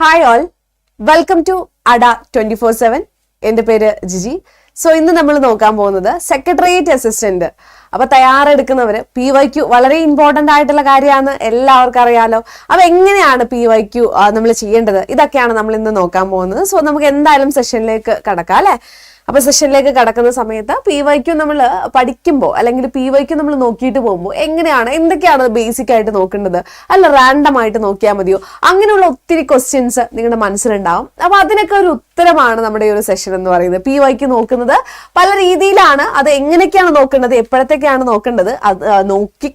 Hi all welcome to അഡ twenty four seven എന്റെ പേര് ജിജി. സോ ഇന്ന് നമ്മൾ നോക്കാൻ പോകുന്നത് സെക്രട്ടേറിയറ്റ് അസിസ്റ്റന്റ് അപ്പൊ തയ്യാറെടുക്കുന്നവര് പി വൈ ക്യു വളരെ ഇമ്പോർട്ടന്റ് ആയിട്ടുള്ള കാര്യമാണ്. എല്ലാവർക്കും അറിയാലോ. അപ്പൊ എങ്ങനെയാണ് പി വൈ ക്യു നമ്മൾ ചെയ്യേണ്ടത്? ഇതൊക്കെയാണ് നമ്മൾ ഇന്ന് നോക്കാൻ പോകുന്നത്. സോ നമുക്ക് എന്തായാലും സെഷനിലേക്ക് കടക്കാം അല്ലെ? അപ്പൊ സെഷനിലേക്ക് കടക്കുന്ന സമയത്ത് പി വൈക്യു നമ്മൾ പഠിക്കുമ്പോൾ അല്ലെങ്കിൽ പി വൈക്യു നമ്മൾ നോക്കിയിട്ട് പോകുമ്പോൾ എങ്ങനെയാണ് എന്തൊക്കെയാണ് ബേസിക് ആയിട്ട് നോക്കേണ്ടത്? അല്ല റാൻഡം ആയിട്ട് നോക്കിയാൽ മതിയോ? അങ്ങനെയുള്ള ഒത്തിരി ക്വസ്റ്റ്യൻസ് നിങ്ങളുടെ മനസ്സിലുണ്ടാവും. അപ്പൊ അതിനൊക്കെ ഒരു ഉത്തരമാണ് നമ്മുടെ ഈ ഒരു സെഷൻ എന്ന് പറയുന്നത്. പി വൈക്ക് നോക്കുന്നത് പല രീതിയിലാണ് അത് എങ്ങനെയൊക്കെയാണ് നോക്കേണ്ടത് എപ്പോഴത്തേക്കാണ് നോക്കേണ്ടത് അത് നോക്കി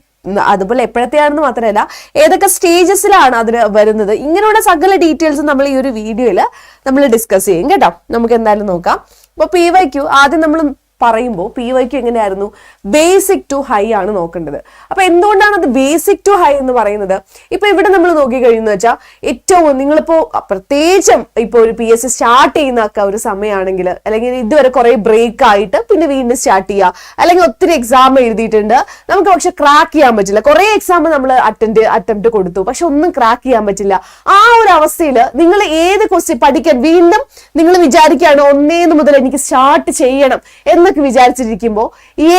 അതുപോലെ എപ്പോഴത്തെയാണെന്ന് മാത്രമല്ല ഏതൊക്കെ സ്റ്റേജസിലാണ് അതിന് വരുന്നത്. ഇങ്ങനെയുള്ള സകല ഡീറ്റെയിൽസ് നമ്മൾ ഈ ഒരു വീഡിയോയിൽ നമ്മൾ ഡിസ്കസ് ചെയ്യും കേട്ടോ. നമുക്ക് എന്തായാലും നോക്കാം. അപ്പോൾ പി വൈ ക്യു ആദ്യം നമ്മൾ പറയുമ്പോൾ പി വൈക്ക് എങ്ങനെയായിരുന്നു? ബേസിക് ടു ഹൈ ആണ് നോക്കേണ്ടത്. അപ്പൊ എന്തുകൊണ്ടാണ് അത് ബേസിക് ടു ഹൈ എന്ന് പറയുന്നത്? ഇപ്പൊ ഇവിടെ നമ്മൾ നോക്കി കഴിയുന്ന വെച്ചാൽ ഏറ്റവും നിങ്ങളിപ്പോ പ്രത്യേകിച്ചും ഇപ്പൊ ഒരു പി എസ് സി സ്റ്റാർട്ട് ചെയ്യുന്ന ഒരു സമയമാണെങ്കിൽ അല്ലെങ്കിൽ ഇതുവരെ കുറെ ബ്രേക്ക് ആയിട്ട് പിന്നെ വീണ്ടും സ്റ്റാർട്ട് ചെയ്യുക അല്ലെങ്കിൽ ഒത്തിരി എക്സാം എഴുതിയിട്ടുണ്ട് നമുക്ക് പക്ഷെ ക്രാക്ക് ചെയ്യാൻ പറ്റില്ല. കുറെ എക്സാം നമ്മൾ അറ്റൻഡ് അറ്റംപ്റ്റ് കൊടുത്തു പക്ഷെ ഒന്നും ക്രാക്ക് ചെയ്യാൻ പറ്റില്ല. ആ ഒരു അവസ്ഥയിൽ നിങ്ങൾ ഏത് ക്വസ്റ്റ്യൻ പഠിക്കാൻ വീണ്ടും നിങ്ങൾ വിചാരിക്കുകയാണ് ഒന്നേന്ന് മുതൽ എനിക്ക് സ്റ്റാർട്ട് ചെയ്യണം എന്നൊക്കെ വിചാരിച്ചിരിക്കുമ്പോൾ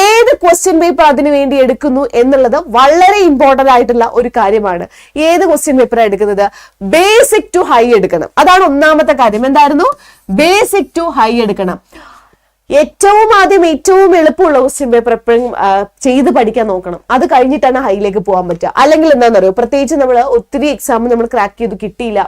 ഏത് ക്വസ്റ്റ്യൻ പേപ്പർ അതിനു വേണ്ടി എടുക്കുന്നു എന്നുള്ളത് വളരെ ഇമ്പോർട്ടന്റ് ആയിട്ടുള്ള ഒരു കാര്യമാണ്. ഏത് ക്വസ്റ്റ്യൻ പേപ്പർ എടുക്കുന്നത്? ബേസിക് ടു ഹൈ എടുക്കണം. അതാണ് ഒന്നാമത്തെ കാര്യം. എന്തായിരുന്നു? ബേസിക് ടു ഹൈ എടുക്കണം. ഏറ്റവും ആദ്യം ഏറ്റവും എളുപ്പമുള്ള ക്വസ്റ്റ്യൻ പേപ്പർ എപ്പോഴും ചെയ്ത് പഠിക്കാൻ നോക്കണം. അത് കഴിഞ്ഞിട്ടാണ് ഹൈയിലേക്ക് പോകാൻ പറ്റുക. അല്ലെങ്കിൽ എന്താണെന്നറിയോ? പ്രത്യേകിച്ച് നമ്മൾ ഒത്തിരി എക്സാം നമ്മൾ ക്രാക്ക് ചെയ്ത് കിട്ടിയില്ല.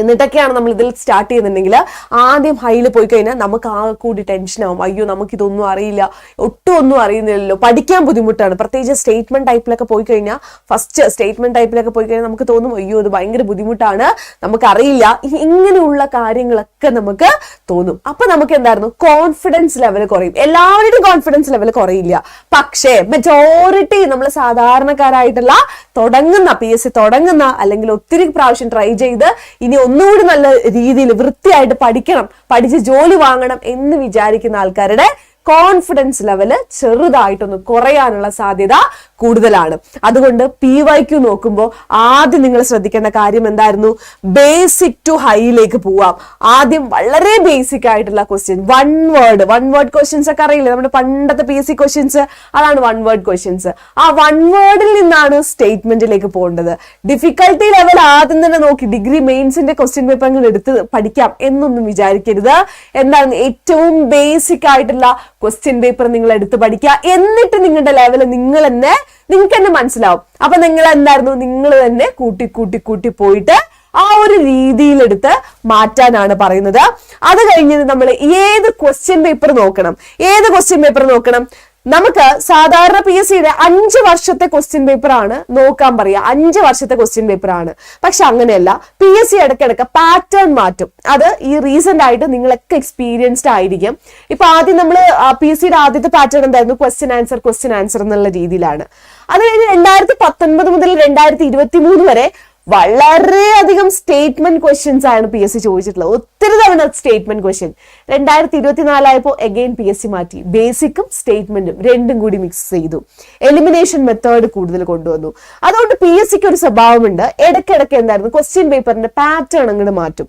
എന്നിട്ടൊക്കെയാണ് നമ്മൾ ഇതിൽ സ്റ്റാർട്ട് ചെയ്യുന്നുണ്ടെങ്കിൽ ആദ്യം ഹൈയിൽ പോയി കഴിഞ്ഞാൽ നമുക്ക് ആ കൂടി ടെൻഷനാവും അയ്യോ നമുക്കിതൊന്നും അറിയില്ല. ഒട്ടും ഒന്നും അറിയുന്നില്ലല്ലോ. പഠിക്കാൻ ബുദ്ധിമുട്ടാണ്. പ്രത്യേകിച്ച് സ്റ്റേറ്റ്മെന്റ് ടൈപ്പിലൊക്കെ പോയി കഴിഞ്ഞാൽ ഫസ്റ്റ് സ്റ്റേറ്റ്മെന്റ് ടൈപ്പിലൊക്കെ പോയി കഴിഞ്ഞാൽ നമുക്ക് തോന്നും അയ്യോ ഇത് ഭയങ്കര ബുദ്ധിമുട്ടാണ്. നമുക്ക് അറിയില്ല ഇങ്ങനെയുള്ള കാര്യങ്ങളൊക്കെ നമുക്ക് തോന്നും. അപ്പൊ നമുക്ക് എന്തായിരുന്നു? കോൺഫിഡൻസ് ലെവൽ കുറയും. എല്ലാവരുടെയും കോൺഫിഡൻസ് ലെവൽ കുറയില്ല. പക്ഷേ മെജോറിറ്റി നമ്മൾ സാധാരണക്കാരായിട്ടുള്ള തുടങ്ങുന്ന പി എസ് സി തുടങ്ങുന്ന അല്ലെങ്കിൽ ഒത്തിരി പ്രാവശ്യം ട്രൈ ചെയ്ത് ഇനി ഒന്നുകൂടി നല്ല രീതിയിൽ വൃത്തിയായിട്ട് പഠിക്കണം പഠിച്ച് ജോലി വാങ്ങണം എന്ന് വിചാരിക്കുന്ന ആൾക്കാരുടെ കോൺഫിഡൻസ് ലെവൽ ചെറുതായിട്ടൊന്ന് കുറയാനുള്ള സാധ്യത കൂടുതലാണ്. അതുകൊണ്ട് പി വൈ ക്യു നോക്കുമ്പോൾ ആദ്യം നിങ്ങൾ ശ്രദ്ധിക്കേണ്ട കാര്യം എന്തായിരുന്നു? ബേസിക് ടു ഹൈയിലേക്ക് പോവാം. ആദ്യം വളരെ ബേസിക് ആയിട്ടുള്ള question one word one word questions ഒക്കെ അറിയില്ലേ? നമ്മുടെ പണ്ടത്തെ പി എസ് സി ക്വസ്റ്റ്യൻസ് അതാണ് വൺ വേർഡ് ക്വസ്റ്റ്യൻസ് ആ വൺ വേർഡിൽ നിന്നാണ് സ്റ്റേറ്റ്മെന്റിലേക്ക് പോകേണ്ടത്. ഡിഫിക്കൽട്ടി ലെവൽ ആദ്യം തന്നെ നോക്കി. ഡിഗ്രി മെയിൻസിന്റെ ക്വസ്റ്റ്യൻ പേപ്പർ എടുത്ത് പഠിക്കാം എന്നൊന്നും വിചാരിക്കരുത്. എന്താണ് ഏറ്റവും ബേസിക് ആയിട്ടുള്ള ക്വസ്റ്റ്യൻ പേപ്പർ നിങ്ങൾ എടുത്ത് പഠിക്കുക എന്നിട്ട് നിങ്ങളുടെ ലെവൽ നിങ്ങൾ തന്നെ നിങ്ങൾക്ക് തന്നെ മനസ്സിലാവും. അപ്പൊ നിങ്ങൾ എന്തായിരുന്നു? നിങ്ങൾ തന്നെ കൂട്ടി കൂട്ടി കൂട്ടി പോയിട്ട് ആ ഒരു രീതിയിലെടുത്ത് മാറ്റാനാണ് പറയുന്നത്. അത് കഴിഞ്ഞത് നമ്മൾ ഏത് ക്വസ്റ്റ്യൻ പേപ്പർ നോക്കണം? ഏത് ക്വസ്റ്റ്യൻ പേപ്പർ നോക്കണം? നമുക്ക് സാധാരണ പി എസ് സിയുടെ അഞ്ച് വർഷത്തെ ക്വസ്റ്റ്യൻ പേപ്പർ ആണ് നോക്കാൻ പറയുക അഞ്ച് വർഷത്തെ ക്വസ്റ്റ്യൻ പേപ്പർ ആണ്. പക്ഷെ അങ്ങനെയല്ല. പി എസ് സി ഇടയ്ക്കിടയ്ക്ക് പാറ്റേൺ മാറ്റും. അത് ഈ റീസെന്റ് ആയിട്ട് നിങ്ങളൊക്കെ എക്സ്പീരിയൻസ്ഡ് ആയിരിക്കും. ഇപ്പൊ ആദ്യം നമ്മൾ പി എസ് സിയുടെ ആദ്യത്തെ പാറ്റേൺ എന്തായിരുന്നു? ക്വസ്റ്റ്യൻ ആൻസർ ക്വസ്റ്റ്യൻ ആൻസർ എന്നുള്ള രീതിയിലാണ്. അത് കഴിഞ്ഞ് രണ്ടായിരത്തി പത്തൊൻപത് മുതൽ രണ്ടായിരത്തി ഇരുപത്തി മൂന്ന് വരെ വളരെയധികം സ്റ്റേറ്റ്മെന്റ് ക്വസ്റ്റ്യൻസ് ആണ് പി എസ് സി ചോദിച്ചിട്ടുള്ളത്. ഒത്തിരി തവണ സ്റ്റേറ്റ്മെന്റ് ക്വസ്റ്റ്യൻ രണ്ടായിരത്തി ഇരുപത്തിനാലായപ്പോൾ എഗെയിൻ പി എസ് സി മാറ്റി. ബേസിക്കും സ്റ്റേറ്റ്മെന്റും രണ്ടും കൂടി മിക്സ് ചെയ്തു. എലിമിനേഷൻ മെത്തേഡ് കൂടുതൽ കൊണ്ടുവന്നു. അതുകൊണ്ട് പി എസ് സിക്ക് ഒരു സ്വഭാവമുണ്ട്. ഇടയ്ക്കിടയ്ക്ക് എന്തായിരുന്നു? ക്വസ്റ്റ്യൻ പേപ്പറിന്റെ പാറ്റേൺ അങ്ങോട്ട് മാറ്റും.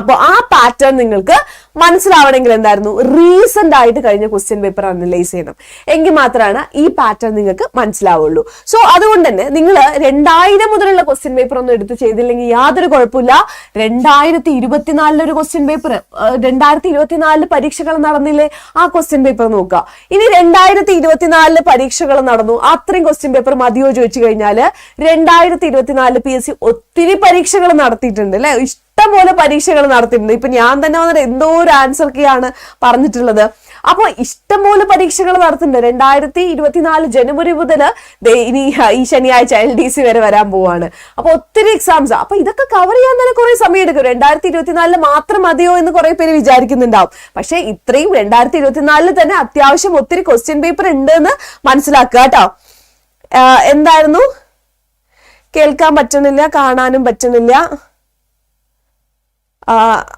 അപ്പോൾ ആ പാറ്റേൺ നിങ്ങൾക്ക് മനസ്സിലാവണമെങ്കിൽ എന്തായിരുന്നു? റീസെന്റ് ആയിട്ട് കഴിഞ്ഞ ക്വസ്റ്റ്യൻ പേപ്പർ അനലൈസ് ചെയ്യണം. എങ്കിൽ മാത്രമാണ് ഈ പാറ്റേൺ നിങ്ങൾക്ക് മനസ്സിലാവുള്ളൂ. സോ അതുകൊണ്ട് തന്നെ നിങ്ങൾ രണ്ടായിരം മുതലുള്ള ക്വസ്റ്റ്യൻ പേപ്പർ ഒന്നും എടുത്ത് ചെയ്തില്ലെങ്കിൽ യാതൊരു കുഴപ്പമില്ല. രണ്ടായിരത്തി ഇരുപത്തിനാലിലെ ഒരു ക്വസ്റ്റ്യൻ പേപ്പർ രണ്ടായിരത്തി ഇരുപത്തിനാലിൽ പരീക്ഷകൾ നടന്നില്ലേ? ആ ക്വസ്റ്റ്യൻ പേപ്പർ നോക്കുക. ഇനി രണ്ടായിരത്തി ഇരുപത്തിനാലിൽ പരീക്ഷകൾ നടന്നു. അത്രയും ക്വസ്റ്റ്യൻ പേപ്പർ മതിയോ ചോദിച്ചു കഴിഞ്ഞാൽ രണ്ടായിരത്തി ഇരുപത്തിനാലിൽ പി എസ് സി ഒത്തിരി പരീക്ഷകൾ നടത്തിയിട്ടുണ്ട് അല്ലെ? ഇഷ്ടംപോലെ പരീക്ഷകൾ നടത്തിയിട്ടുണ്ട്. ഇപ്പൊ ഞാൻ തന്നെ വന്നിട്ട് എന്തോ ഒരു ആൻസർ കീയാണ് പറഞ്ഞിട്ടുള്ളത്. അപ്പൊ ഇഷ്ടംപോലെ പരീക്ഷകൾ നടത്തുന്നുണ്ട് രണ്ടായിരത്തി ഇരുപത്തിനാല് ജനുവരി മുതൽ ഇനി ഈ ശനിയാഴ്ച എൽ ഡി സി വരെ വരാൻ പോവാണ്. അപ്പൊ ഒത്തിരി എക്സാംസ് അപ്പൊ ഇതൊക്കെ കവർ ചെയ്യാൻ തന്നെ കുറെ സമയം എടുക്കും രണ്ടായിരത്തി ഇരുപത്തിനാലിൽ മാത്രം മതിയോ എന്ന് കുറെ പേര് വിചാരിക്കുന്നുണ്ടാവും. പക്ഷേ ഇത്രയും രണ്ടായിരത്തി ഇരുപത്തിനാലിൽ തന്നെ അത്യാവശ്യം ഒത്തിരി ക്വസ്റ്റ്യൻ പേപ്പർ ഉണ്ട് എന്ന് മനസ്സിലാക്കുക കേട്ടോ. എന്തായിരുന്നു? കേൾക്കാൻ പറ്റുന്നില്ല കാണാനും പറ്റുന്നില്ല.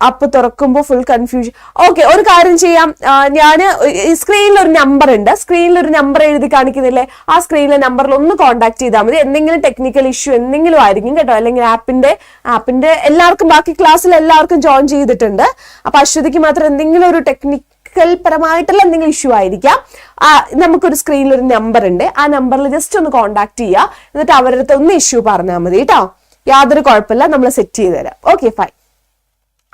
അപ്പ് തുറക്കുമ്പോൾ ഫുൾ കൺഫ്യൂഷൻ ഓക്കെ ഒരു കാര്യം ചെയ്യാം. ഞാൻ സ്ക്രീനിൽ ഒരു നമ്പർ ഉണ്ട്. സ്ക്രീനിൽ ഒരു നമ്പർ എഴുതി കാണിക്കുന്നില്ലേ? ആ സ്ക്രീനിലെ നമ്പറിൽ ഒന്ന് കോൺടാക്ട് ചെയ്താൽ മതി. എന്തെങ്കിലും ടെക്നിക്കൽ ഇഷ്യൂ എന്തെങ്കിലും ആയിരിക്കും കേട്ടോ. അല്ലെങ്കിൽ ആപ്പിന്റെ ആപ്പിന്റെ എല്ലാവർക്കും ബാക്കി ക്ലാസ്സിൽ എല്ലാവർക്കും ജോയിൻ ചെയ്തിട്ടുണ്ട്. അപ്പൊ അശ്വതിക്ക് മാത്രം എന്തെങ്കിലും ഒരു ടെക്നിക് പരമായിട്ടുള്ള എന്തെങ്കിലും ഇഷ്യൂ ആയിരിക്കാം. നമുക്കൊരു സ്ക്രീനിൽ ഒരു നമ്പർ ഉണ്ട്. ആ നമ്പറിൽ ജസ്റ്റ് ഒന്ന് കോൺടാക്ട് ചെയ്യുക എന്നിട്ട് അവരുടെ ഒന്ന് ഇഷ്യൂ പറഞ്ഞാൽ മതി കേട്ടോ. യാതൊരു കുഴപ്പമില്ല. നമ്മൾ സെറ്റ് ചെയ്ത് തരാം. ഓക്കെ ഫൈൻ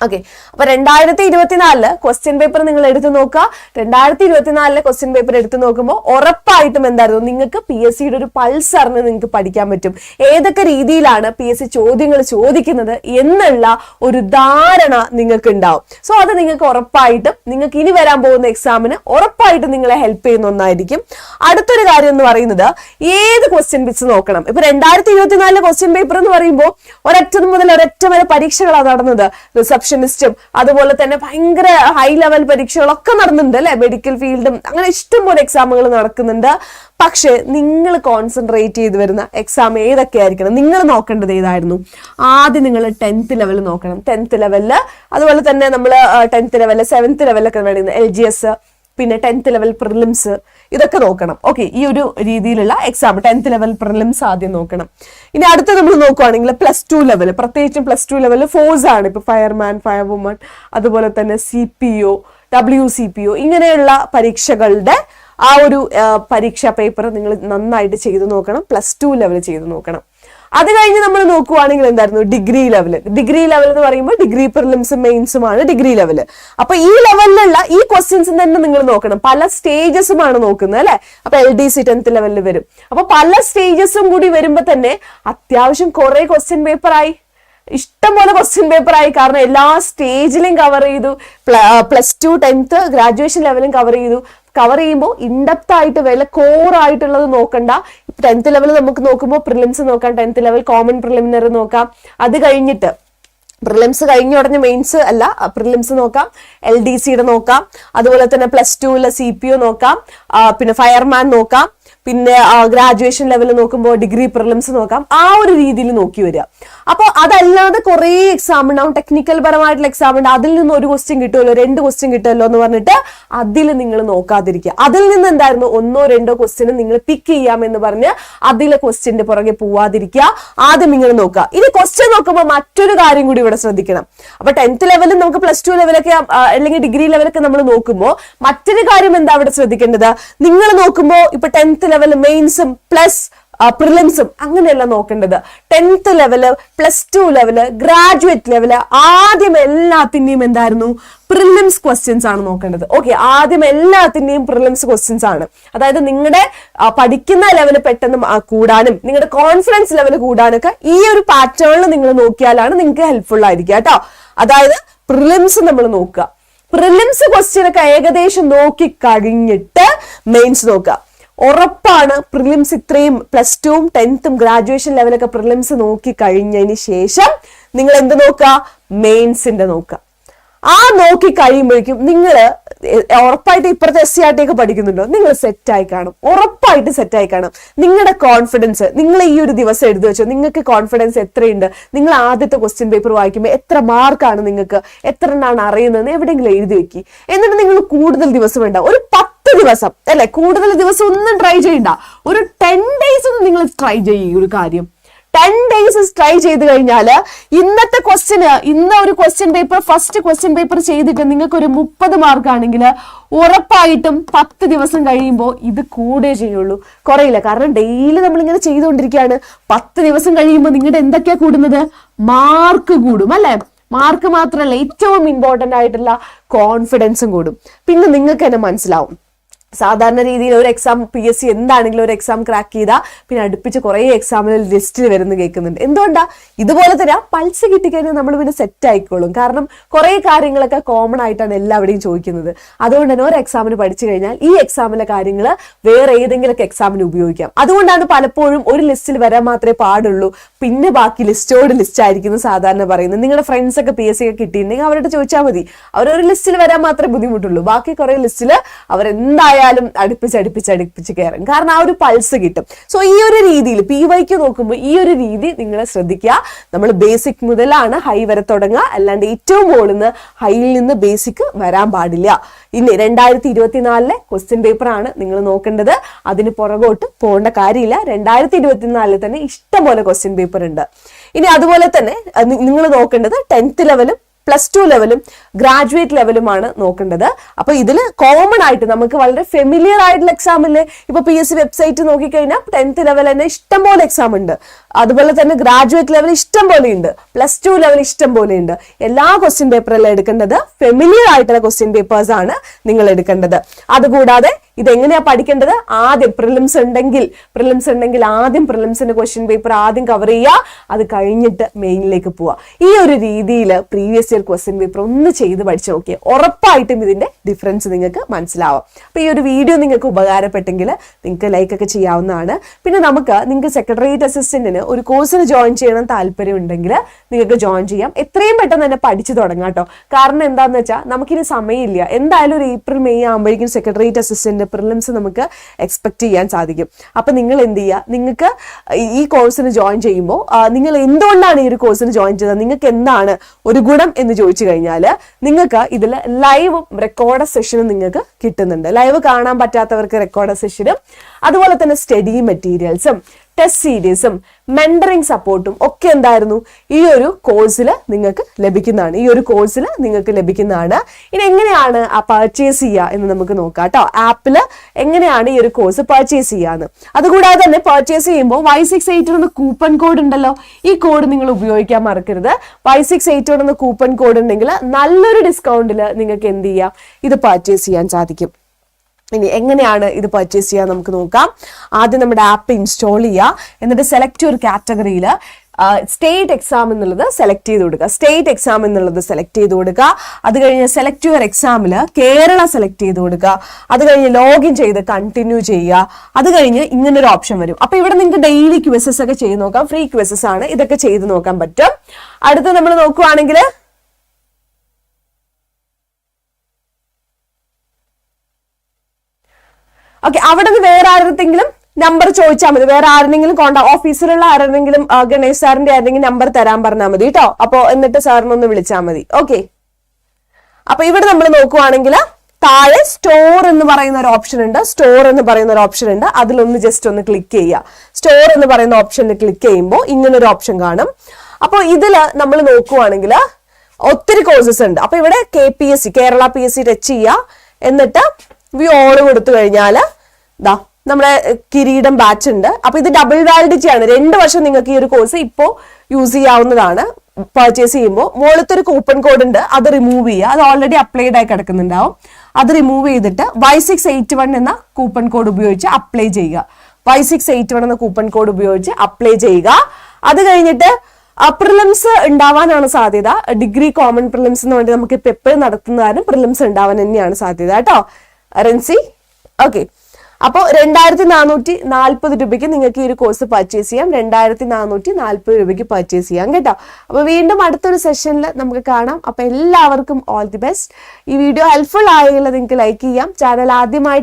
ഓക്കെ അപ്പൊ രണ്ടായിരത്തി ഇരുപത്തിനാലിൽ ക്വസ്റ്റ്യൻ പേപ്പർ നിങ്ങൾ എടുത്തു നോക്കുക. രണ്ടായിരത്തി ഇരുപത്തിനാലിലെ ക്വസ്റ്റ്യൻ പേപ്പർ എടുത്തു നോക്കുമ്പോൾ ഉറപ്പായിട്ടും എന്തായിരുന്നു? നിങ്ങൾക്ക് പി എസ് സിയുടെ ഒരു പൾസ് അറിഞ്ഞ് നിങ്ങൾക്ക് പഠിക്കാൻ പറ്റും. ഏതൊക്കെ രീതിയിലാണ് പി എസ് സി ചോദ്യങ്ങൾ ചോദിക്കുന്നത് എന്നുള്ള ഒരു ധാരണ നിങ്ങൾക്ക് ഉണ്ടാവും സോ അത് നിങ്ങൾക്ക് ഉറപ്പായിട്ടും നിങ്ങൾക്ക് ഇനി വരാൻ പോകുന്ന എക്സാമിന് ഉറപ്പായിട്ടും നിങ്ങളെ ഹെൽപ്പ് ചെയ്യുന്ന ഒന്നായിരിക്കും. അടുത്തൊരു കാര്യം എന്ന് പറയുന്നത് ഏത് ക്വസ്റ്റ്യൻ പിച്ച് നോക്കണം? ഇപ്പൊ രണ്ടായിരത്തി ഇരുപത്തിനാലിലെ ക്വസ്റ്റ്യൻ പേപ്പർ എന്ന് പറയുമ്പോൾ ഒരൊറ്റ മുതൽ ഒരൊറ്റ വരെ പരീക്ഷകളാണ് നടന്നത്. റിസപ്ഷനിസ്റ്റും അതുപോലെ തന്നെ ഭയങ്കര ഹൈ ലെവൽ പരീക്ഷകളൊക്കെ നടന്നുണ്ട് അല്ലെ? മെഡിക്കൽ ഫീൽഡും അങ്ങനെ ഇഷ്ടംപോലെ എക്സാമുകൾ നടക്കുന്നുണ്ട്. പക്ഷെ നിങ്ങൾ കോൺസെൻട്രേറ്റ് ചെയ്ത് വരുന്ന എക്സാം ഏതൊക്കെ ആയിരിക്കണം? നിങ്ങൾ നോക്കേണ്ടത് ഏതായിരുന്നു? ആദ്യം നിങ്ങൾ ടെൻത്ത് ലെവൽ നോക്കണം. ടെൻത്ത് ലെവലിൽ അതുപോലെ തന്നെ നമ്മൾ ടെൻത്ത് ലെവലിൽ സെവൻത്ത് ലെവലിലൊക്കെ വേണമെങ്കിൽ എൽ ജി എസ് പിന്നെ ടെൻത്ത് ലെവൽ പ്രിലിംസ് ഇതൊക്കെ നോക്കണം. ഓക്കെ ഈ ഒരു രീതിയിലുള്ള എക്സാം ടെൻത്ത് ലെവൽ പ്രിലിംസ് ആദ്യം നോക്കണം. ഇനി അടുത്ത നമ്മൾ നോക്കുവാണെങ്കിൽ പ്ലസ് ടു ലെവൽ പ്രത്യേകിച്ചും പ്ലസ് ടു ലെവൽ ഫോഴ്സ് ആണ് ഇപ്പൊ ഫയർമാൻ ഫയർ വുമൺ അതുപോലെ തന്നെ C P O W C P O ഇങ്ങനെയുള്ള പരീക്ഷകളുടെ ആ ഒരു പരീക്ഷാ പേപ്പർ നിങ്ങൾ നന്നായിട്ട് ചെയ്തു നോക്കണം. പ്ലസ് ടു ലെവൽ ചെയ്തു നോക്കണം. അത് കഴിഞ്ഞ് നമ്മൾ നോക്കുവാണെങ്കിൽ എന്തായിരുന്നു? ഡിഗ്രി ലെവൽ ഡിഗ്രി ലെവൽ എന്ന് പറയുമ്പോൾ ഡിഗ്രി പ്രിലിംസും മെയിൻസുമാണ് ഡിഗ്രി ലെവൽ അപ്പൊ ഈ ലെവലിലുള്ള ഈ ക്വസ്റ്റ്യൻസ് തന്നെ നിങ്ങൾ നോക്കണം. പല സ്റ്റേജസുമാണ് നോക്കുന്നത് അല്ലെ? അപ്പൊ എൽ ഡി സി ടെൻത്ത് ലെവലിൽ വരും. അപ്പൊ പല സ്റ്റേജസും കൂടി വരുമ്പോ തന്നെ അത്യാവശ്യം കുറെ ക്വസ്റ്റ്യൻ പേപ്പറായി ഇഷ്ടംപോലെ ക്വസ്റ്റ്യൻ പേപ്പർ ആയി. കാരണം എല്ലാ സ്റ്റേജിലും കവർ ചെയ്തു. പ്ലസ് ടു ടെൻത്ത് ഗ്രാജുവേഷൻ ലെവലും കവർ ചെയ്തു. കവർ ചെയ്യുമ്പോൾ ഇൻഡെപ്ത് ആയിട്ട് വില കോർ ആയിട്ടുള്ളത് നോക്കണ്ട. ടെൻത്ത് ലെവൽ നമുക്ക് നോക്കുമ്പോൾ പ്രിലിംസ് നോക്കാം. ടെൻത്ത് ലെവൽ കോമൺ പ്രിലിമിനറി നോക്കാം. അത് കഴിഞ്ഞിട്ട് പ്രിലിംസ് കഴിഞ്ഞ ഉടനെ മെയിൻസ് അല്ല പ്രിലിംസ് നോക്കാം. എൽ ഡി സിയുടെ നോക്കാം. അതുപോലെ തന്നെ പ്ലസ് ടുവിലെ സി പി ഒ നോക്കാം. പിന്നെ ഫയർമാൻ നോക്കാം. പിന്നെ ഗ്രാജുവേഷൻ ലെവൽ നോക്കുമ്പോൾ ഡിഗ്രി പ്രിലിംസ് നോക്കാം. ആ ഒരു രീതിയിൽ നോക്കി വരിക. അപ്പോൾ അതല്ലാതെ കുറേ എക്സാം ഉണ്ടാവും ടെക്നിക്കൽ പരമായിട്ടുള്ള എക്സാം ഉണ്ട്. അതിൽ നിന്ന് ഒരു ക്വസ്റ്റ്യൻ കിട്ടുമല്ലോ രണ്ട് ക്വസ്റ്റ്യൻ കിട്ടുമല്ലോ എന്ന് പറഞ്ഞിട്ട് അതിൽ നിങ്ങൾ നോക്കാതിരിക്കുക. അതിൽ നിന്ന് എന്തായിരുന്നു? ഒന്നോ രണ്ടോ ക്വസ്റ്റ്യൻ നിങ്ങൾ പിക്ക് ചെയ്യാമെന്ന് പറഞ്ഞ് അതിലെ ക്വസ്റ്റ്യന്റെ പുറകെ പോവാതിരിക്കുക. ആദ്യം നിങ്ങൾ നോക്കുക. ഇനി ക്വസ്റ്റ്യൻ നോക്കുമ്പോൾ മറ്റൊരു കാര്യം കൂടി ഇവിടെ ശ്രദ്ധിക്കണം. അപ്പൊ ടെൻത്ത് ലെവലിൽ നമുക്ക് പ്ലസ് ടു ലെവലൊക്കെ അല്ലെങ്കിൽ ഡിഗ്രി ലെവലൊക്കെ നമ്മൾ നോക്കുമ്പോൾ മറ്റൊരു കാര്യം എന്താ അവിടെ ശ്രദ്ധിക്കേണ്ടത്? നിങ്ങൾ നോക്കുമ്പോൾ ഇപ്പൊ ടെൻത്ത് ലെവൽ മെയിൻസും പ്ലസ് പ്രിലിംസും അങ്ങനെയല്ല നോക്കേണ്ടത്. Tenth level plus two level graduate level ആദ്യം എല്ലാത്തിന്റെയും എന്തായിരുന്നു? പ്രിലിംസ് ക്വസ്റ്റ്യൻസ് ആണ് നോക്കേണ്ടത്. ഓക്കെ ആദ്യം എല്ലാത്തിന്റെയും പ്രിലിംസ് ക്വസ്റ്റ്യൻസ് ആണ്. അതായത് നിങ്ങളുടെ പഠിക്കുന്ന ലെവൽ പെട്ടെന്ന് കൂടാനും നിങ്ങളുടെ കോൺഫിഡൻസ് ലെവൽ കൂടാനൊക്കെ ഈ ഒരു പാറ്റേണിൽ നിങ്ങൾ നോക്കിയാലാണ് നിങ്ങൾക്ക് ഹെൽപ്ഫുൾ ആയിരിക്കുക കേട്ടോ. അതായത് പ്രിലിംസ് നമ്മൾ നോക്കുക. പ്രിലിംസ് ക്വസ്റ്റ്യൻ ഒക്കെ ഏകദേശം നോക്കി കഴിഞ്ഞിട്ട് മെയിൻസ് നോക്കുക. ഉറപ്പാണ് പ്രിലിംസ് ഇത്രയും പ്ലസ് ടുവും ടെൻത്തും ഗ്രാജുവേഷൻ ലെവലൊക്കെ പ്രിലിംസ് നോക്കി കഴിഞ്ഞതിന് ശേഷം നിങ്ങൾ എന്ത് നോക്കുക? മെയിൻസിന്റെ നോക്കുക. ആ നോക്കി കഴിയുമ്പോഴേക്കും നിങ്ങൾ ഉറപ്പായിട്ട് ഇപ്പുറത്തെ എസ് സി ആർ ടി ഒക്കെ പഠിക്കുന്നുണ്ടോ? നിങ്ങൾ സെറ്റായി കാണും. ഉറപ്പായിട്ട് സെറ്റായി കാണും. നിങ്ങളുടെ കോൺഫിഡൻസ് നിങ്ങൾ ഈ ഒരു ദിവസം എഴുതി വെച്ചോ നിങ്ങൾക്ക് കോൺഫിഡൻസ് എത്രയുണ്ട്? നിങ്ങൾ ആദ്യത്തെ ക്വസ്റ്റ്യൻ പേപ്പർ വായിക്കുമ്പോൾ എത്ര മാർക്കാണ് നിങ്ങൾക്ക്? എത്ര എണ്ണാണ് അറിയുന്നതെന്ന് എവിടെയെങ്കിലും എഴുതി വെക്കി. എന്നിട്ട് നിങ്ങൾ കൂടുതൽ ദിവസം വേണ്ട ഒരു പത്ത് ദിവസം അല്ലെ? കൂടുതൽ ദിവസം ഒന്നും ട്രൈ ചെയ്യണ്ട. ഒരു ടെൻ ഡേയ്സ് ഒന്നും നിങ്ങൾ ട്രൈ ചെയ്യും ഒരു കാര്യം. ടെൻ ഡേയ്സ് ട്രൈ ചെയ്ത് കഴിഞ്ഞാൽ ഇന്നത്തെ ക്വസ്റ്റ്യന് ഇന്ന് ഒരു question paper first question paper ചെയ്തിട്ട് നിങ്ങൾക്ക് ഒരു മുപ്പത് മാർക്ക് ആണെങ്കിൽ ഉറപ്പായിട്ടും പത്ത് ദിവസം കഴിയുമ്പോൾ ഇത് കൂടെ ചെയ്യുള്ളൂ. കുറയില്ല. കാരണം ഡെയിലി നമ്മളിങ്ങനെ ചെയ്തുകൊണ്ടിരിക്കുകയാണ്. പത്ത് ദിവസം കഴിയുമ്പോൾ നിങ്ങളുടെ എന്തൊക്കെയാ കൂടുന്നത്? മാർക്ക് കൂടും അല്ലെ? മാർക്ക് മാത്രമല്ല ഏറ്റവും ഇമ്പോർട്ടന്റ് ആയിട്ടുള്ള കോൺഫിഡൻസും കൂടും. പിന്നെ നിങ്ങൾക്ക് തന്നെ മനസ്സിലാവും. സാധാരണ രീതിയിൽ ഒരു എക്സാം പി എസ് സി എന്താണെങ്കിലും ഒരു എക്സാം ക്രാക്ക് ചെയ്താൽ പിന്നെ അടുപ്പിച്ച് കുറേ എക്സാമിൽ ലിസ്റ്റിൽ വരുന്നു കേൾക്കുന്നുണ്ട്. എന്തുകൊണ്ടാ? ഇതുപോലെ തന്നെ പൾസ് കിട്ടിക്കഴിഞ്ഞാൽ നമ്മൾ പിന്നെ സെറ്റ് ആയിക്കോളും. കാരണം കുറേ കാര്യങ്ങളൊക്കെ കോമൺ ആയിട്ടാണ് എല്ലാവരുടെയും ചോദിക്കുന്നത്. അതുകൊണ്ട് തന്നെ ഒരു എക്സാമിന് പഠിച്ചു കഴിഞ്ഞാൽ ഈ എക്സാമിലെ കാര്യങ്ങൾ വേറെ ഏതെങ്കിലുമൊക്കെ എക്സാമിന് ഉപയോഗിക്കാം. അതുകൊണ്ടാണ് പലപ്പോഴും ഒരു ലിസ്റ്റിൽ വരാൻ മാത്രമേ പാടുള്ളൂ. പിന്നെ ബാക്കി ലിസ്റ്റോട് ലിസ്റ്റ് ആയിരിക്കുന്നു സാധാരണ പറയുന്നത്. നിങ്ങളുടെ ഫ്രണ്ട്സ് ഒക്കെ പി എസ് സി ഒക്കെ കിട്ടിയിട്ടുണ്ടെങ്കിൽ അവരോട് ചോദിച്ചാൽ മതി. അവരൊരു ലിസ്റ്റിൽ വരാൻ മാത്രമേ ബുദ്ധിമുട്ടുള്ളൂ. ബാക്കി കുറേ ലിസ്റ്റിൽ അവർ എന്തായാലും പോയാലും അടുപ്പിച്ച് അടുപ്പിച്ച് അടുപ്പിച്ച് കയറും കാരണം ആ ഒരു പൾസ് കിട്ടും. സോ ഈ ഒരു രീതിയിൽ പി വൈക്ക് നോക്കുമ്പോൾ ഈ ഒരു രീതി നിങ്ങൾ ശ്രദ്ധിക്കുക. നമ്മൾ ബേസിക് മുതലാണ് ഹൈ വരെ തുടങ്ങുക. അല്ലാണ്ട് ഏറ്റവും മുകളിൽ നിന്ന് ഹൈയിൽ നിന്ന് ബേസിക് വരാൻ പാടില്ല. ഇനി രണ്ടായിരത്തി ഇരുപത്തിനാലിലെ ക്വസ്റ്റ്യൻ പേപ്പറാണ് നിങ്ങൾ നോക്കേണ്ടത്. അതിന് പുറകോട്ട് പോകേണ്ട കാര്യമില്ല. രണ്ടായിരത്തി ഇരുപത്തിനാലിൽ തന്നെ ഇഷ്ടംപോലെ ക്വസ്റ്റ്യൻ പേപ്പർ ഉണ്ട്. ഇനി അതുപോലെ തന്നെ നിങ്ങൾ നോക്കേണ്ടത് ടെൻത്ത് ലെവലും പ്ലസ് ടു ലെവലും ഗ്രാജുവേറ്റ് ലെവലുമാണ് നോക്കേണ്ടത്. അപ്പോൾ ഇതിൽ കോമൺ ആയിട്ട് നമുക്ക് വളരെ ഫെമിലിയർ ആയിട്ടുള്ള എക്സാം ഇല്ലേ? ഇപ്പൊ പി എസ് സി വെബ്സൈറ്റ് നോക്കിക്കഴിഞ്ഞാൽ ടെൻത്ത് ലെവൽ തന്നെ ഇഷ്ടംപോലെ എക്സാം ഉണ്ട്. അതുപോലെ തന്നെ ഗ്രാജുവേറ്റ് ലെവൽ ഇഷ്ടം പോലെ ഉണ്ട്. പ്ലസ് ടു ലെവൽ ഇഷ്ടം പോലെ ഉണ്ട്. എല്ലാ ക്വസ്റ്റ്യൻ പേപ്പറിലും എടുക്കേണ്ടത്? ഫെമിലിയർ ആയിട്ടുള്ള ക്വസ്റ്റ്യൻ പേപ്പേഴ്സ് ആണ് നിങ്ങൾ എടുക്കേണ്ടത്. അതുകൂടാതെ ഇതെങ്ങനെയാ പഠിക്കേണ്ടത്? ആദ്യം പ്രിലിംസ് ഉണ്ടെങ്കിൽ പ്രിലിംസ് ഉണ്ടെങ്കിൽ ആദ്യം പ്രിലിംസിന്റെ ക്വസ്റ്റ്യൻ പേപ്പർ ആദ്യം കവർ ചെയ്യുക. അത് കഴിഞ്ഞിട്ട് മെയിനിലേക്ക് പോവുക. ഈ ഒരു രീതിയിൽ പ്രീവിയസ് ഇയർ ക്വസ്റ്റ്യൻ പേപ്പർ ഒന്ന് ചെയ്ത് പഠിച്ചു നോക്കിയാൽ ഉറപ്പായിട്ടും ഇതിന്റെ ഡിഫറൻസ് നിങ്ങൾക്ക് മനസ്സിലാവും. അപ്പൊ ഈ ഒരു വീഡിയോ നിങ്ങൾക്ക് ഉപകാരപ്പെട്ടെങ്കിൽ നിങ്ങൾക്ക് ലൈക്ക് ഒക്കെ ചെയ്യാവുന്നതാണ്. പിന്നെ നമുക്ക് നിങ്ങൾക്ക് സെക്രട്ടേറിയറ്റ് അസിസ്റ്റന്റിന് ഒരു കോഴ്സിന് ജോയിൻ ചെയ്യണം താല്പര്യം ഉണ്ടെങ്കിൽ നിങ്ങൾക്ക് ജോയിൻ ചെയ്യാം. എത്രയും പെട്ടെന്ന് തന്നെ പഠിച്ചു തുടങ്ങാം കേട്ടോ. കാരണം എന്താണെന്ന് വെച്ചാൽ നമുക്കിനി സമയമില്ല. എന്തായാലും ഒരു ഏപ്രിൽ മെയ് ആകുമ്പോഴേക്കും സെക്രട്ടേറിയറ്റ് അസിസ്റ്റന്റ് പ്രിലിംസ് നമുക്ക് എക്സ്പെക്ട് ചെയ്യാൻ സാധിക്കും. അപ്പൊ നിങ്ങൾ എന്ത് ചെയ്യുക? നിങ്ങൾക്ക് ഈ കോഴ്സിന് ജോയിൻ ചെയ്യുമ്പോൾ നിങ്ങൾ എന്തുകൊണ്ടാണ് ഈ ഒരു കോഴ്സിന് ജോയിൻ ചെയ്തത്? നിങ്ങൾക്ക് എന്താണ് ഒരു ഗുണം എന്ന് ചോദിച്ചു കഴിഞ്ഞാൽ നിങ്ങൾക്ക് ഇതിൽ ലൈവും റെക്കോർഡ് സെഷനും നിങ്ങൾക്ക് കിട്ടുന്നുണ്ട്. ലൈവ് കാണാൻ പറ്റാത്തവർക്ക് റെക്കോർഡ് സെഷനും അതുപോലെ തന്നെ സ്റ്റഡി മെറ്റീരിയൽസും ടെസ്റ്റ് സീരീസും മെന്ററിങ് സപ്പോർട്ടും ഒക്കെ എന്തായിരുന്നു? ഈ ഒരു കോഴ്സിൽ നിങ്ങൾക്ക് ലഭിക്കുന്നതാണ്. ഈ ഒരു കോഴ്സിൽ നിങ്ങൾക്ക് ലഭിക്കുന്നതാണ്. ഇനി എങ്ങനെയാണ് ആ പർച്ചേസ് ചെയ്യുക എന്ന് നമുക്ക് നോക്കാം കേട്ടോ ആപ്പിൽ എങ്ങനെയാണ് ഈ ഒരു കോഴ്സ് പർച്ചേസ് ചെയ്യാന്ന്. അതുകൂടാതെ തന്നെ പർച്ചേസ് ചെയ്യുമ്പോൾ വൈ സിക്സ് എയ്റ്റ് എന്ന കൂപ്പൺ കോഡ് ഉണ്ടല്ലോ. ഈ കോഡ് നിങ്ങൾ ഉപയോഗിക്കാൻ മറക്കരുത്. വൈ സിക്സ് എയ്റ്റ് എന്ന കൂപ്പൺ കോഡ് ഉണ്ടെങ്കിൽ നല്ലൊരു ഡിസ്കൗണ്ടിൽ നിങ്ങൾക്ക് എന്ത് ചെയ്യാം? ഇത് പർച്ചേസ് ചെയ്യാൻ സാധിക്കും. ഇനി എങ്ങനെയാണ് ഇത് പർച്ചേസ് ചെയ്യാൻ നമുക്ക് നോക്കാം. ആദ്യം നമ്മുടെ ആപ്പ് ഇൻസ്റ്റാൾ ചെയ്യുക എന്നിട്ട് സെലക്ട് ഒരു കാറ്റഗറിയിൽ സ്റ്റേറ്റ് എക്സാം എന്നുള്ളത് സെലക്ട് ചെയ്ത് കൊടുക്കുക. സ്റ്റേറ്റ് എക്സാം എന്നുള്ളത് സെലക്ട് ചെയ്ത് കൊടുക്കുക. അത് കഴിഞ്ഞ് സെലക്ട് യുവർ എക്സാമിൽ കേരള സെലക്ട് ചെയ്ത് കൊടുക്കുക. അത് കഴിഞ്ഞ് ലോഗിൻ ചെയ്ത് കണ്ടിന്യൂ ചെയ്യുക. അത് കഴിഞ്ഞ് ഇങ്ങനൊരു ഓപ്ഷൻ വരും. അപ്പൊ ഇവിടെ നിങ്ങൾക്ക് ഡെയിലി ക്വിസസ് ഒക്കെ ചെയ്ത് നോക്കാം. ഫ്രീ ക്വിസസ് ആണ്. ഇതൊക്കെ ചെയ്ത് നോക്കാൻ പറ്റും. അടുത്ത് നമ്മൾ നോക്കുവാണെങ്കിൽ ഓക്കെ അവിടെ നിന്ന് വേറെ ആരുടെങ്കിലും നമ്പർ ചോദിച്ചാൽ മതി. വേറെ ആരെങ്കിലും കോണ്ടാ ഓഫീസിലുള്ള ആരെങ്കിലും ഗണേഷ് സാറിന്റെ ആരെങ്കിലും നമ്പർ തരാൻ പറഞ്ഞാൽ മതി കേട്ടോ അപ്പൊ എന്നിട്ട് സാറിനൊന്ന് വിളിച്ചാൽ മതി. ഓക്കെ അപ്പൊ ഇവിടെ നമ്മൾ നോക്കുവാണെങ്കിൽ താഴെ സ്റ്റോർ എന്ന് പറയുന്ന ഒരു ഓപ്ഷൻ ഉണ്ട്. സ്റ്റോർ എന്ന് പറയുന്ന ഒരു ഓപ്ഷൻ ഉണ്ട്. അതിലൊന്ന് ജസ്റ്റ് ഒന്ന് ക്ലിക്ക് ചെയ്യുക സ്റ്റോർ എന്ന് പറയുന്ന ഓപ്ഷനിൽ ക്ലിക്ക് ചെയ്യുമ്പോൾ ഇങ്ങനെ ഒരു ഓപ്ഷൻ കാണും. അപ്പോൾ ഇതിൽ നമ്മൾ നോക്കുവാണെങ്കിൽ ഒത്തിരി കോഴ്സസ് ഉണ്ട്. അപ്പൊ ഇവിടെ K P S C Kerala P S C touch ചെയ്യുക എന്നിട്ട് വ്യൂ ഓൾ കൊടുത്തു കഴിഞ്ഞാൽ ദാ നമ്മുടെ കിരീടം ബാച്ച് ഉണ്ട്. അപ്പൊ ഇത് ഡബിൾ വാലിഡിറ്റി ആണ്. രണ്ട് വർഷം നിങ്ങൾക്ക് ഈ ഒരു കോഴ്സ് ഇപ്പോ യൂസ് ചെയ്യാവുന്നതാണ് പർച്ചേസ് ചെയ്യുമ്പോൾ മുകളിലത്തെ ഒരു കൂപ്പൺ കോഡ് ഉണ്ട്. അത് റിമൂവ് ചെയ്യുക. അത് ഓൾറെഡി അപ്ലൈഡ് ആയി കിടക്കുന്നുണ്ടാവും. അത് റിമൂവ് ചെയ്തിട്ട് വൈ സിക്സ് എയ്റ്റ് വൺ എന്ന കൂപ്പൺ കോഡ് ഉപയോഗിച്ച് അപ്ലൈ ചെയ്യുക. വൈ സിക്സ് എയ്റ്റ് വൺ എന്ന കൂപ്പൺ കോഡ് ഉപയോഗിച്ച് അപ്ലൈ ചെയ്യുക. അത് കഴിഞ്ഞിട്ട് പ്രിലിംസ് ഉണ്ടാവാനാണ് സാധ്യത. ഡിഗ്രി കോമൺ പ്രിലിംസ് എന്ന് വേണ്ടി നമുക്ക് ഇപ്പൊ എപ്പോഴും നടത്തുന്നതാരും പ്രിലിംസ് ഉണ്ടാവാൻ തന്നെയാണ് സാധ്യത. കേട്ടോ? റെൻസി ഓക്കെ അപ്പോൾ രണ്ടായിരത്തി നാനൂറ്റി നാൽപ്പത് രൂപയ്ക്ക് നിങ്ങൾക്ക് ഈ ഒരു കോഴ്സ് പർച്ചേസ് ചെയ്യാം. രണ്ടായിരത്തി നാനൂറ്റി നാൽപ്പത് രൂപയ്ക്ക് പർച്ചേസ് ചെയ്യാം കേട്ടോ. അപ്പോൾ വീണ്ടും അടുത്തൊരു സെഷനിൽ നമുക്ക് കാണാം. അപ്പോൾ എല്ലാവർക്കും ഓൾ ദി ബെസ്റ്റ് ഈ വീഡിയോ ഹെൽപ്ഫുൾ ആയെങ്കിൽ നിങ്ങൾക്ക് ലൈക്ക് ചെയ്യാം. ചാനൽ ആദ്യമായിട്ട്